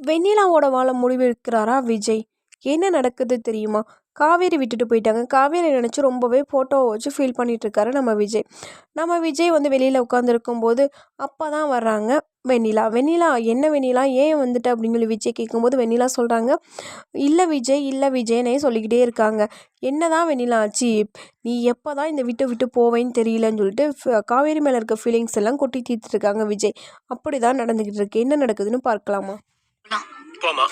வெண்ணிலாவோட வாழ முடிவெடுக்கிறாரா விஜய்? என்ன நடக்குது தெரியுமா? காவேரி விட்டுட்டு போயிட்டாங்க. காவேரி நினச்சி ரொம்பவே ஃபோட்டோவை வச்சு ஃபீல் பண்ணிகிட்ருக்காரு இருக்காரு நம்ம விஜய். நம்ம விஜய் வந்து வெளியில் உட்காந்துருக்கும் போது அப்போ தான் வர்றாங்க வெண்ணிலா. வெண்ணிலா என்ன வெண்ணிலா? ஏன் வந்துட்டு? அப்படின்னு சொல்லி விஜய் கேட்கும்போது வெண்ணிலா சொல்கிறாங்க இல்லை விஜய் இல்லை விஜய்னே சொல்லிக்கிட்டே இருக்காங்க. என்ன தான் வெண்ணிலா ஆச்சு? நீ எப்போ தான் இந்த விட்டு விட்டு போவேன்னு தெரியலன்னு சொல்லிட்டு காவேரி மேலே இருக்க ஃபீலிங்ஸ் எல்லாம் கொட்டி தீர்த்துருக்காங்க விஜய். அப்படி தான் நடந்துக்கிட்டு இருக்கு. என்ன நடக்குதுன்னு பார்க்கலாமா? போமா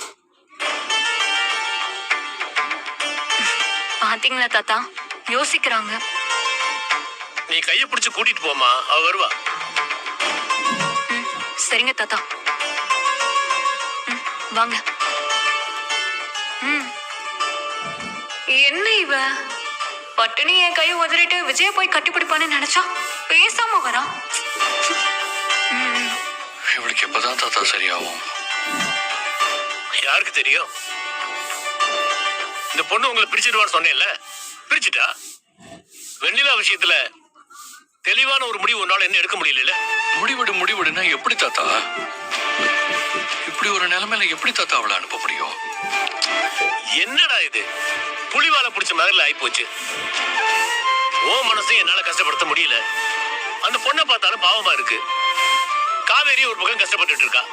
பாத்தீங்களா தாத்தா? யோசிக்கிறாங்க. நீ கைய பிடிச்சு கூட்டிட்டு போமா அவ வருவா. சரிங்க தாத்தா. வாங்க. என்ன இவ? பட்டுனி என் கை உதறிட்டு விஜய போய் கட்டி பிடிப்பான்னு நினைச்சா? பேசாம வரா. இவளுக்கு எப்பதான் தாத்தா சரியாகும்? யாருக்கு தெரியும்? இந்த பொண்ணு உங்களை பிரிச்சிடுவான்னு சொன்னேன்ல. பிரிச்சுட்டா? வெண்ணிலா விஷயத்துல தெளிவான ஒரு முடிவு உன்னால என்ன எடுக்க முடியல முடிவிடு முடிவிடுனா எப்படி தாத்தா? இப்படி ஒரு நிலைமையில எப்படி தாத்தா அவளை அனுப்ப முடியும்? என்னடா இது? புலிவால பிடிச்ச மாதிரி ஆயிப்போச்சு. ஓ மனசையும் என்னால கஷ்டப்படுத்த முடியல. அந்த பொண்ணை பார்த்தாலும் பாவமா இருக்கு. காவேரி ஒரு பக்கம் கஷ்டப்பட்டுட்டு இருக்கா.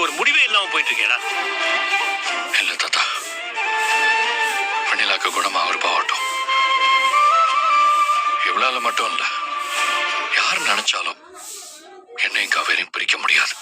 இதுக்கு ஒரு முடிவே இல்லாம போயிட்டு இருக்கேடா இல்ல தாத்தா. வெண்ணிலாக்கு குணமா அவர் பாவட்டும். இவளால மட்டும் இல்ல யார் நினைச்சாலும் என்னையும் காவேரியும் பிரிக்க முடியாது.